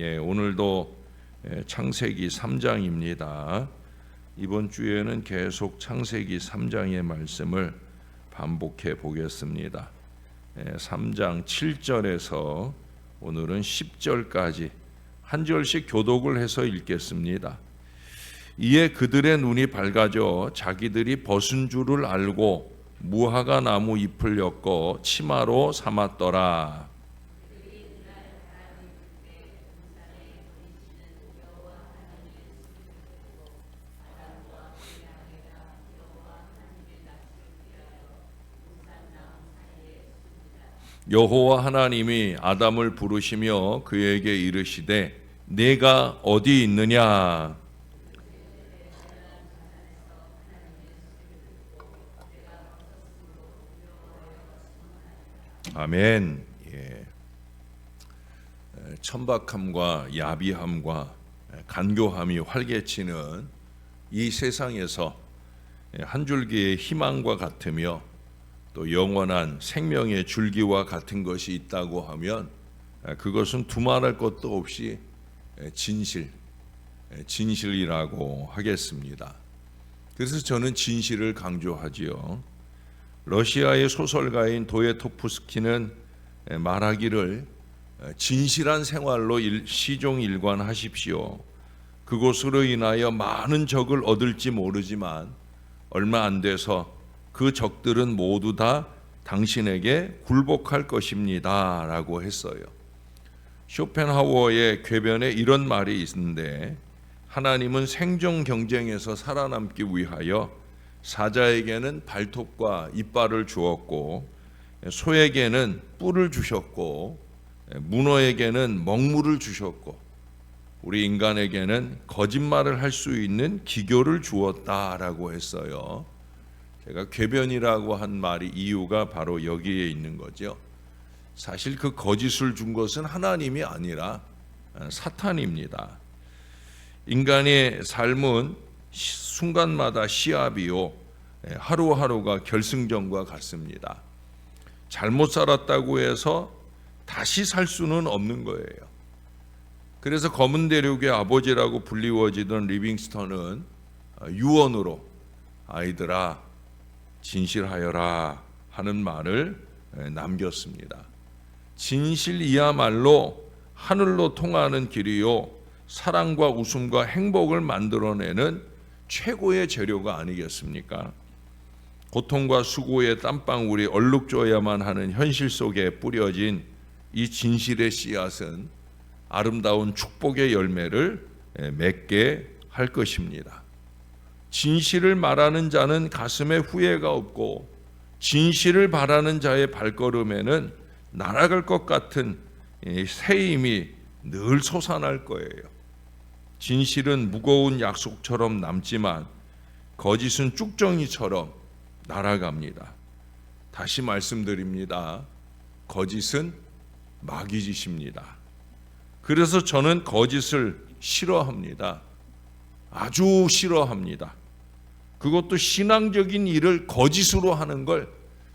예, 오늘도 예, 창세기 3장입니다. 이번 주에는 계속 창세기 3장의 말씀을 반복해 보겠습니다. 예, 3장 7절에서 오늘은 10절까지 한 절씩 교독을 해서 읽겠습니다. 이에 그들의 눈이 밝아져 자기들이 벗은 줄을 알고 무화과 나무 잎을 엮어 치마로 삼았더라. 여호와 하나님이 아담을 부르시며 그에게 이르시되 내가 어디 있느냐 아멘. 예. 천박함과 야비함과 간교함이 활개치는 이 세상에서 한 줄기의 희망과 같으며 또 영원한 생명의 줄기와 같은 것이 있다고 하면 그것은 두말할 것도 없이 진실, 진실이라고 하겠습니다. 그래서 저는 진실을 강조하지요. 러시아의 소설가인 도예토프스키는 말하기를 진실한 생활로 시종 일관하십시오. 그곳으로 인하여 많은 적을 얻을지 모르지만 얼마 안 돼서 그 적들은 모두 다 당신에게 굴복할 것입니다. 라고 했어요. 쇼펜하우어의 궤변에 이런 말이 있는데 하나님은 생존 경쟁에서 살아남기 위하여 사자에게는 발톱과 이빨을 주었고 소에게는 뿔을 주셨고 문어에게는 먹물을 주셨고 우리 인간에게는 거짓말을 할 수 있는 기교를 주었다라고 했어요. 제가 궤변이라고 한 말이 이유가 바로 여기에 있는 거죠. 사실 그 거짓을 준 것은 하나님이 아니라 사탄입니다. 인간의 삶은 순간마다 시합이요. 하루하루가 결승전과 같습니다. 잘못 살았다고 해서 다시 살 수는 없는 거예요. 그래서 검은 대륙의 아버지라고 불리워지던 리빙스턴은 유언으로 아이들아 진실하여라 하는 말을 남겼습니다. 진실이야말로 하늘로 통하는 길이요 사랑과 웃음과 행복을 만들어내는 최고의 재료가 아니겠습니까? 고통과 수고의 땀방울이 얼룩져야만 하는 현실 속에 뿌려진 이 진실의 씨앗은 아름다운 축복의 열매를 맺게 할 것입니다. 진실을 말하는 자는 가슴에 후회가 없고 진실을 바라는 자의 발걸음에는 날아갈 것 같은 새 힘이 늘 솟아날 거예요. 진실은 무거운 약속처럼 남지만 거짓은 쭉정이처럼 날아갑니다. 다시 말씀드립니다. 거짓은 마귀짓입니다. 그래서 저는 거짓을 싫어합니다. 아주 싫어합니다. 그것도 신앙적인 일을 거짓으로 하는 걸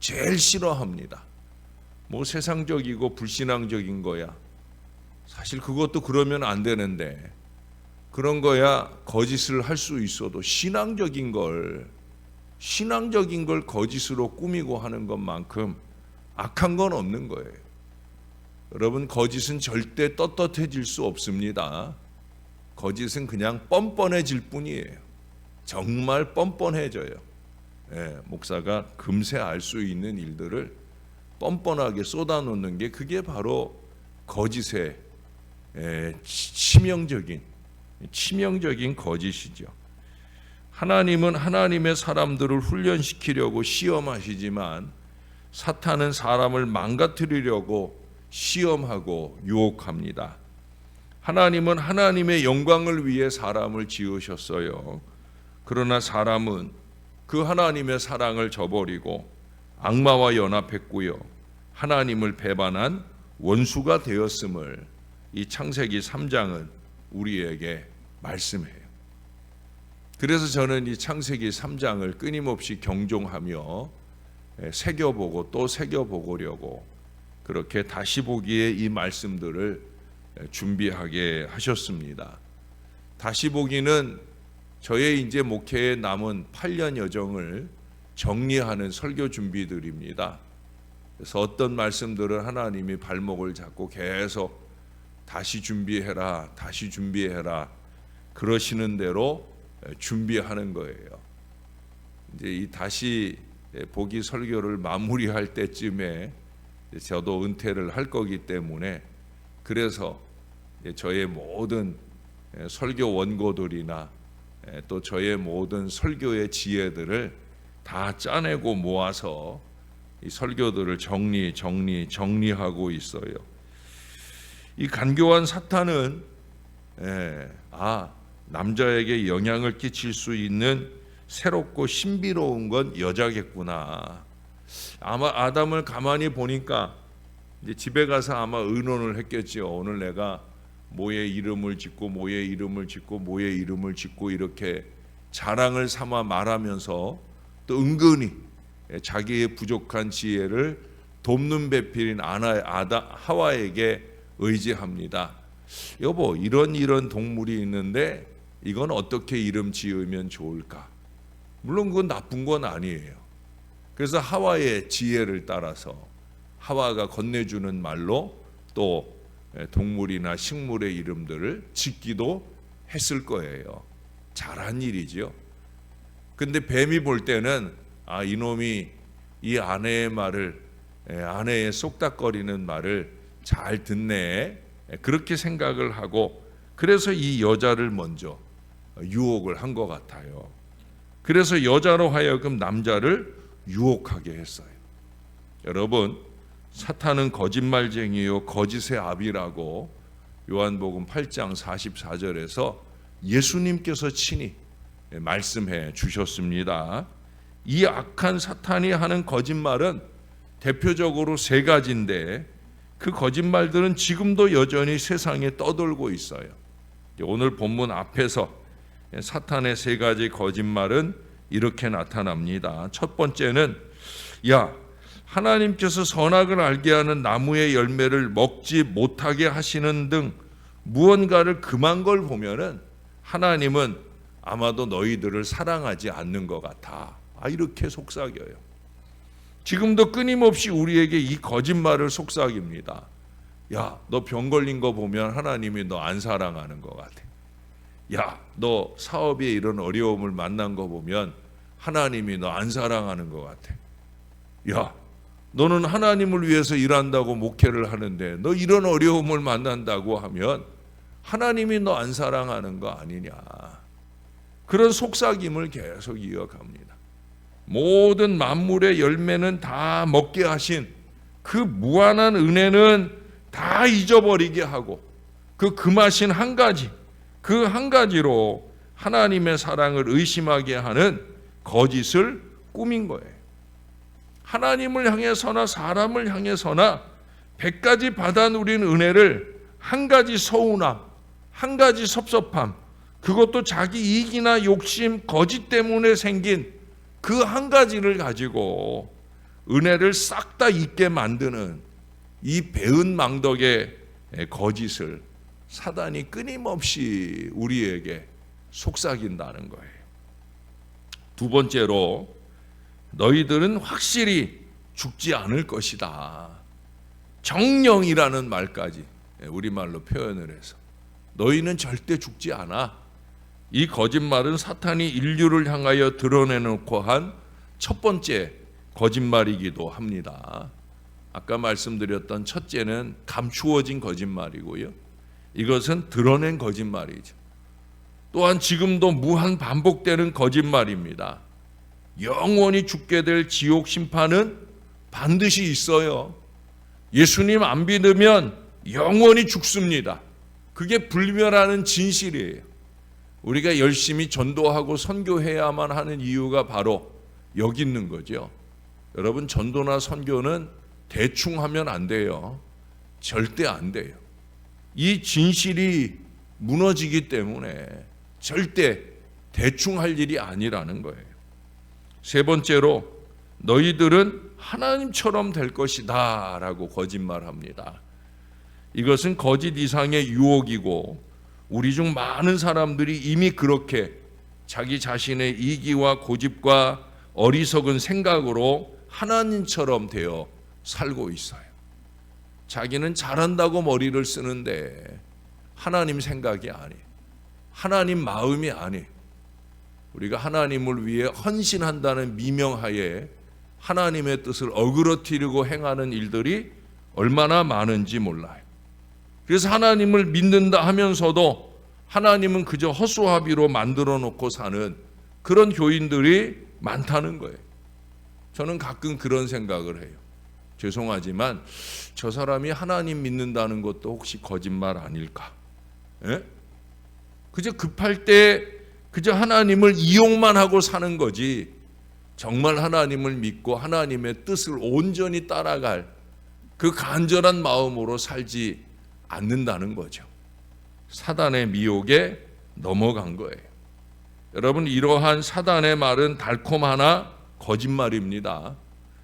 제일 싫어합니다. 뭐 세상적이고 불신앙적인 거야. 사실 그것도 그러면 안 되는데 그런 거야 거짓을 할 수 있어도 신앙적인 걸 신앙적인 걸 거짓으로 꾸미고 하는 것만큼 악한 건 없는 거예요. 여러분 거짓은 절대 떳떳해질 수 없습니다. 거짓은 그냥 뻔뻔해질 뿐이에요. 정말 뻔뻔해져요. 예, 목사가 금세 알 수 있는 일들을 뻔뻔하게 쏟아놓는 게 그게 바로 거짓의 예, 치명적인 치명적인 거짓이죠. 하나님은 하나님의 사람들을 훈련시키려고 시험하시지만 사탄은 사람을 망가뜨리려고 시험하고 유혹합니다. 하나님은 하나님의 영광을 위해 사람을 지으셨어요. 그러나 사람은 그 하나님의 사랑을 저버리고 악마와 연합했고요. 하나님을 배반한 원수가 되었음을 이 창세기 3장은 우리에게 말씀해요. 그래서 저는 이 창세기 3장을 끊임없이 경종하며 새겨보고 또 새겨보고려고 그렇게 다시 보기에 이 말씀들을 준비하게 하셨습니다. 다시 보기는 저의 이제 목회에 남은 8년 여정을 정리하는 설교 준비들입니다. 그래서 어떤 말씀들을 하나님이 발목을 잡고 계속 다시 준비해라, 다시 준비해라 그러시는 대로 준비하는 거예요. 이제 이 다시 보기 설교를 마무리할 때쯤에 저도 은퇴를 할 거기 때문에 그래서 저의 모든 설교 원고들이나 또 저의 모든 설교의 지혜들을 다 짜내고 모아서 이 설교들을 정리 정리 정리하고 있어요. 이 간교한 사탄은 예, 아 남자에게 영향을 끼칠 수 있는 새롭고 신비로운 건 여자겠구나. 아마 아담을 가만히 보니까 이제 집에 가서 아마 의논을 했겠죠. 오늘 내가 모의 이름을 짓고 모의 이름을 짓고 모의 이름을 짓고 이렇게 자랑을 삼아 말하면서 또 은근히 자기의 부족한 지혜를 돕는 배필인 아나 아다 하와에게 의지합니다. 여보 이런 이런 동물이 있는데 이건 어떻게 이름 지으면 좋을까? 물론 그건 나쁜 건 아니에요. 그래서 하와의 지혜를 따라서 하와가 건네주는 말로 또 동물이나 식물의 이름들을 짓기도 했을 거예요. 잘한 일이죠. 근데 뱀이 볼 때는 아 이놈이 이 아내의 말을 아내의 쏙닥거리는 말을 잘 듣네 그렇게 생각을 하고 그래서 이 여자를 먼저 유혹을 한 것 같아요. 그래서 여자로 하여금 남자를 유혹하게 했어요. 여러분, 사탄은 거짓말쟁이요 거짓의 아비라고 요한복음 8장 44절에서 예수님께서 친히 말씀해 주셨습니다. 이 악한 사탄이 하는 거짓말은 대표적으로 세 가지인데 그 거짓말들은 지금도 여전히 세상에 떠돌고 있어요. 오늘 본문 앞에서 사탄의 세 가지 거짓말은 이렇게 나타납니다. 첫 번째는 야 하나님께서 선악을 알게 하는 나무의 열매를 먹지 못하게 하시는 등 무언가를 금한 걸 보면은 하나님은 아마도 너희들을 사랑하지 않는 것 같아. 아 이렇게 속삭여요. 지금도 끊임없이 우리에게 이 거짓말을 속삭입니다. 야, 너 병 걸린 거 보면 하나님이 너 안 사랑하는 것 같아. 야, 너 사업에 이런 어려움을 만난 거 보면 하나님이 너 안 사랑하는 것 같아. 야, 너는 하나님을 위해서 일한다고 목회를 하는데 너 이런 어려움을 만난다고 하면 하나님이 너 안 사랑하는 거 아니냐. 그런 속삭임을 계속 이어갑니다. 모든 만물의 열매는 다 먹게 하신 그 무한한 은혜는 다 잊어버리게 하고 그 금하신 한 가지 그 한 가지로 하나님의 사랑을 의심하게 하는 거짓을 꾸민 거예요. 하나님을 향해서나 사람을 향해서나 백 가지 받아 누린 은혜를 한 가지 서운함, 한 가지 섭섭함, 그것도 자기 이익이나 욕심, 거짓 때문에 생긴 그 한 가지를 가지고 은혜를 싹 다 잊게 만드는 이 배은 망덕의 거짓을 사단이 끊임없이 우리에게 속삭인다는 거예요. 두 번째로 너희들은 확실히 죽지 않을 것이다. 정령이라는 말까지 우리말로 표현을 해서 너희는 절대 죽지 않아. 이 거짓말은 사탄이 인류를 향하여 드러내놓고 한 첫 번째 거짓말이기도 합니다. 아까 말씀드렸던 첫째는 감추어진 거짓말이고요. 이것은 드러낸 거짓말이죠. 또한 지금도 무한 반복되는 거짓말입니다. 영원히 죽게 될 지옥 심판은 반드시 있어요. 예수님 안 믿으면 영원히 죽습니다. 그게 불멸하는 진실이에요. 우리가 열심히 전도하고 선교해야만 하는 이유가 바로 여기 있는 거죠. 여러분 전도나 선교는 대충 하면 안 돼요. 절대 안 돼요. 이 진실이 무너지기 때문에 절대 대충 할 일이 아니라는 거예요. 세 번째로 너희들은 하나님처럼 될 것이다 라고 거짓말합니다. 이것은 거짓 이상의 유혹이고 우리 중 많은 사람들이 이미 그렇게 자기 자신의 이기와 고집과 어리석은 생각으로 하나님처럼 되어 살고 있어요. 자기는 잘한다고 머리를 쓰는데 하나님 생각이 아니, 하나님 마음이 아니. 우리가 하나님을 위해 헌신한다는 미명하에 하나님의 뜻을 어그러뜨리고 행하는 일들이 얼마나 많은지 몰라요. 그래서 하나님을 믿는다 하면서도 하나님은 그저 허수아비로 만들어 놓고 사는 그런 교인들이 많다는 거예요. 저는 가끔 그런 생각을 해요. 죄송하지만 저 사람이 하나님 믿는다는 것도 혹시 거짓말 아닐까? 예? 그저 급할 때 그저 하나님을 이용만 하고 사는 거지. 정말 하나님을 믿고 하나님의 뜻을 온전히 따라갈 그 간절한 마음으로 살지 않는다는 거죠. 사단의 미혹에 넘어간 거예요. 여러분 이러한 사단의 말은 달콤하나 거짓말입니다.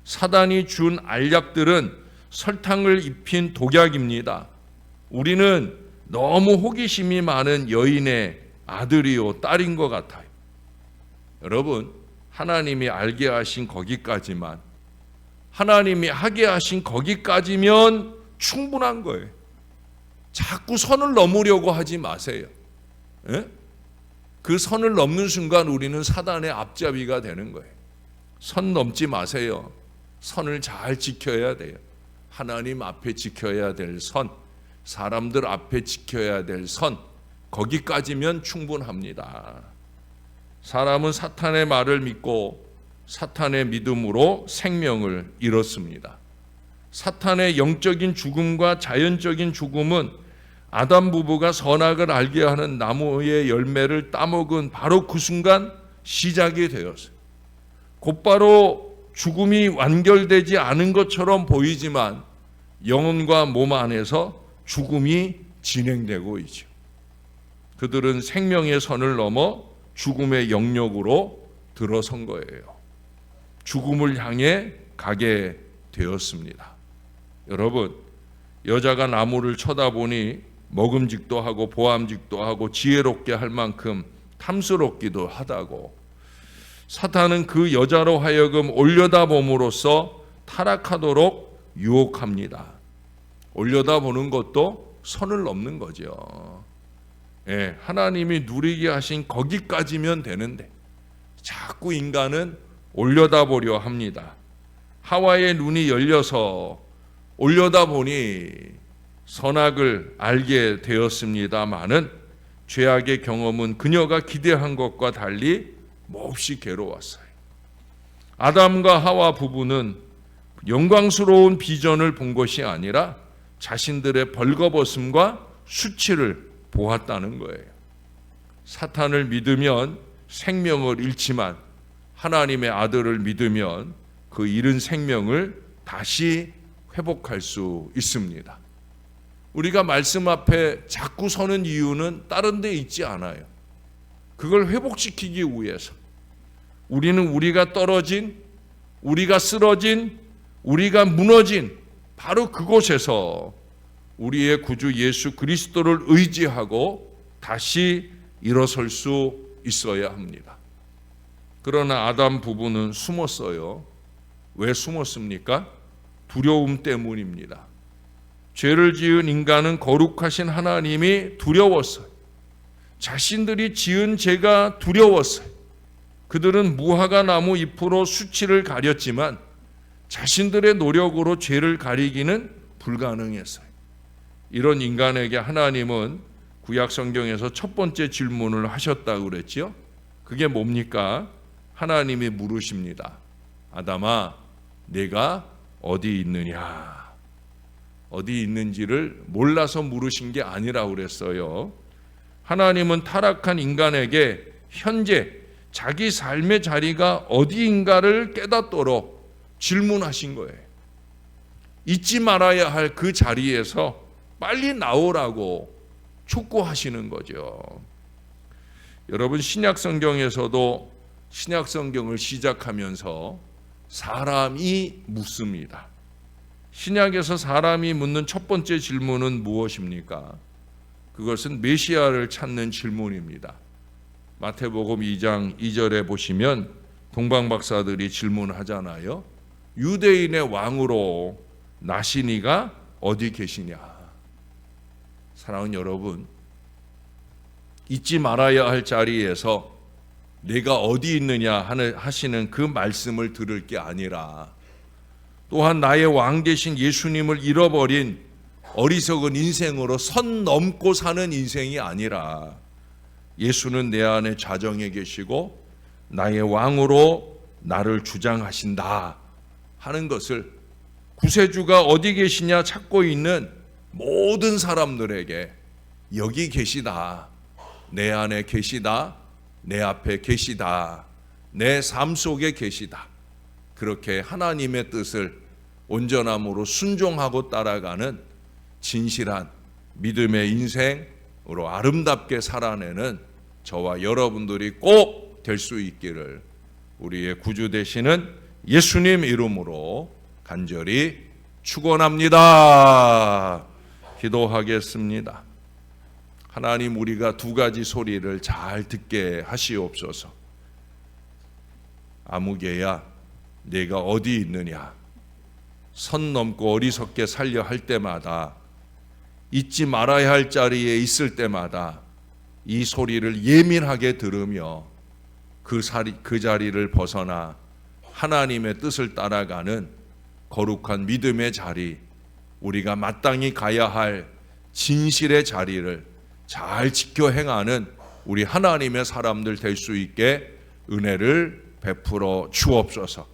사단이 준 알약들은 설탕을 입힌 독약입니다. 우리는 너무 호기심이 많은 여인의 아들이요 딸인 것 같아요. 여러분 하나님이 알게 하신 거기까지만 하나님이 하게 하신 거기까지면 충분한 거예요. 자꾸 선을 넘으려고 하지 마세요. 예? 그 선을 넘는 순간 우리는 사단의 앞잡이가 되는 거예요. 선 넘지 마세요. 선을 잘 지켜야 돼요. 하나님 앞에 지켜야 될 선, 사람들 앞에 지켜야 될 선, 거기까지면 충분합니다. 사람은 사탄의 말을 믿고 사탄의 믿음으로 생명을 잃었습니다. 사탄의 영적인 죽음과 자연적인 죽음은 아담 부부가 선악을 알게 하는 나무의 열매를 따먹은 바로 그 순간 시작이 되었어요. 곧바로 죽음이 완결되지 않은 것처럼 보이지만 영혼과 몸 안에서 죽음이 진행되고 있죠. 그들은 생명의 선을 넘어 죽음의 영역으로 들어선 거예요. 죽음을 향해 가게 되었습니다. 여러분, 여자가 나무를 쳐다보니 먹음직도 하고 보암직도 하고 지혜롭게 할 만큼 탐스럽기도 하다고 사탄은 그 여자로 하여금 올려다봄으로써 타락하도록 유혹합니다. 올려다보는 것도 선을 넘는 거죠. 예, 하나님이 누리게 하신 거기까지면 되는데 자꾸 인간은 올려다보려 합니다. 하와의 눈이 열려서 올려다보니 선악을 알게 되었습니다마는 죄악의 경험은 그녀가 기대한 것과 달리 몹시 괴로웠어요. 아담과 하와 부부는 영광스러운 비전을 본 것이 아니라 자신들의 벌거벗음과 수치를 보았다는 거예요. 사탄을 믿으면 생명을 잃지만 하나님의 아들을 믿으면 그 잃은 생명을 다시 회복할 수 있습니다. 우리가 말씀 앞에 자꾸 서는 이유는 다른 데 있지 않아요. 그걸 회복시키기 위해서 우리는 우리가 떨어진 우리가 쓰러진 우리가 무너진 바로 그곳에서 우리의 구주 예수 그리스도를 의지하고 다시 일어설 수 있어야 합니다. 그러나 아담 부부는 숨었어요. 왜 숨었습니까? 두려움 때문입니다. 죄를 지은 인간은 거룩하신 하나님이 두려웠어요. 자신들이 지은 죄가 두려웠어요. 그들은 무화과 나무 잎으로 수치를 가렸지만 자신들의 노력으로 죄를 가리기는 불가능했어요. 이런 인간에게 하나님은 구약 성경에서 첫 번째 질문을 하셨다고 그랬지요. 그게 뭡니까? 하나님이 물으십니다. 아담아, 내가 어디 있느냐? 어디 있는지를 몰라서 물으신 게 아니라고 그랬어요. 하나님은 타락한 인간에게 현재 자기 삶의 자리가 어디인가를 깨닫도록 질문하신 거예요. 잊지 말아야 할 그 자리에서 빨리 나오라고 촉구하시는 거죠. 여러분 신약 성경에서도 신약 성경을 시작하면서 사람이 묻습니다. 신약에서 사람이 묻는 첫 번째 질문은 무엇입니까? 그것은 메시아를 찾는 질문입니다. 마태복음 2장 2절에 보시면 동방 박사들이 질문하잖아요. 유대인의 왕으로 나시니가 어디 계시냐? 사랑하는 여러분, 잊지 말아야 할 자리에서 내가 어디 있느냐 하시는 그 말씀을 들을 게 아니라 또한 나의 왕 되신 예수님을 잃어버린 어리석은 인생으로 선 넘고 사는 인생이 아니라 예수는 내 안에 자정에 계시고 나의 왕으로 나를 주장하신다 하는 것을 구세주가 어디 계시냐 찾고 있는 모든 사람들에게 여기 계시다. 내 안에 계시다. 내 앞에 계시다. 내 삶 속에 계시다. 그렇게 하나님의 뜻을 온전함으로 순종하고 따라가는 진실한 믿음의 인생으로 아름답게 살아내는 저와 여러분들이 꼭 될 수 있기를 우리의 구주 되시는 예수님 이름으로 간절히 축원합니다. 기도하겠습니다. 하나님 우리가 두 가지 소리를 잘 듣게 하시옵소서. 아무개야 내가 어디 있느냐 선 넘고 어리석게 살려 할 때마다 잊지 말아야 할 자리에 있을 때마다 이 소리를 예민하게 들으며 그, 사리, 그 자리를 벗어나 하나님의 뜻을 따라가는 거룩한 믿음의 자리, 우리가 마땅히 가야 할 진실의 자리를 잘 지켜 행하는 우리 하나님의 사람들 될 수 있게 은혜를 베풀어 주옵소서.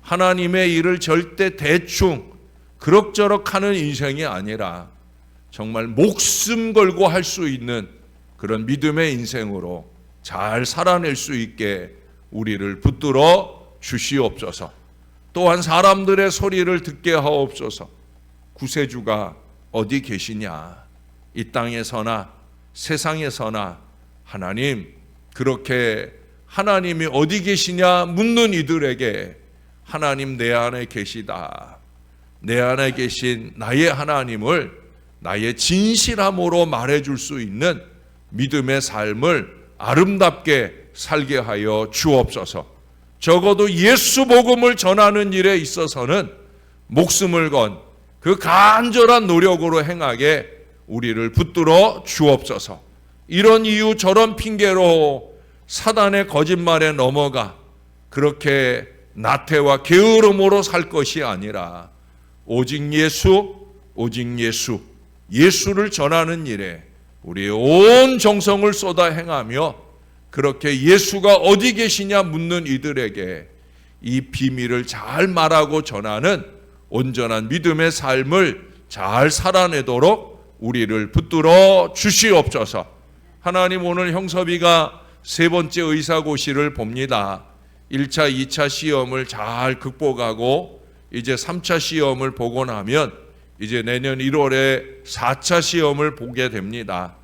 하나님의 일을 절대 대충 그럭저럭 하는 인생이 아니라 정말 목숨 걸고 할 수 있는 그런 믿음의 인생으로 잘 살아낼 수 있게 우리를 붙들어 주시옵소서. 또한 사람들의 소리를 듣게 하옵소서. 구세주가 어디 계시냐? 이 땅에서나 세상에서나 하나님 그렇게 하나님이 어디 계시냐 묻는 이들에게 하나님 내 안에 계시다. 내 안에 계신 나의 하나님을 나의 진실함으로 말해줄 수 있는 믿음의 삶을 아름답게 살게 하여 주옵소서. 적어도 예수 복음을 전하는 일에 있어서는 목숨을 건 그 간절한 노력으로 행하게 우리를 붙들어 주옵소서. 이런 이유 저런 핑계로 사단의 거짓말에 넘어가 그렇게 나태와 게으름으로 살 것이 아니라 오직 예수, 오직 예수, 예수를 전하는 일에 우리의 온 정성을 쏟아 행하며 그렇게 예수가 어디 계시냐 묻는 이들에게 이 비밀을 잘 말하고 전하는 온전한 믿음의 삶을 잘 살아내도록 우리를 붙들어 주시옵소서. 하나님 오늘 형섭이가 세 번째 의사고시를 봅니다. 1차, 2차 시험을 잘 극복하고 이제 3차 시험을 보고 나면 이제 내년 1월에 4차 시험을 보게 됩니다.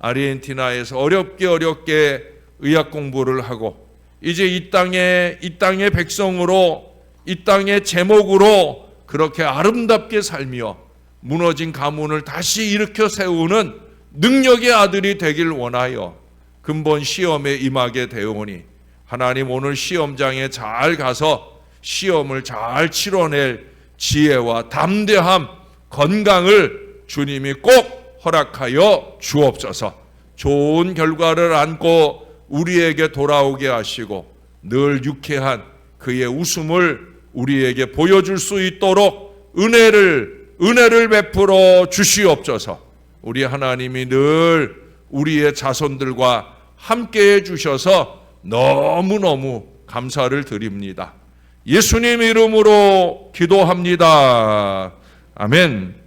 아르헨티나에서 어렵게 어렵게 의학 공부를 하고 이제 이 땅에 이 땅의 백성으로 이 땅의 제목으로 그렇게 아름답게 살며 무너진 가문을 다시 일으켜 세우는 능력의 아들이 되길 원하여 근본 시험에 임하게 되오니 하나님 오늘 시험장에 잘 가서 시험을 잘 치러낼 지혜와 담대함, 건강을 주님이 꼭 허락하여 주옵소서. 좋은 결과를 안고 우리에게 돌아오게 하시고 늘 유쾌한 그의 웃음을 우리에게 보여줄 수 있도록 은혜를 은혜를 베풀어 주시옵소서. 우리 하나님이 늘 우리의 자손들과 함께 해 주셔서 너무너무 감사를 드립니다. 예수님 이름으로 기도합니다. 아멘.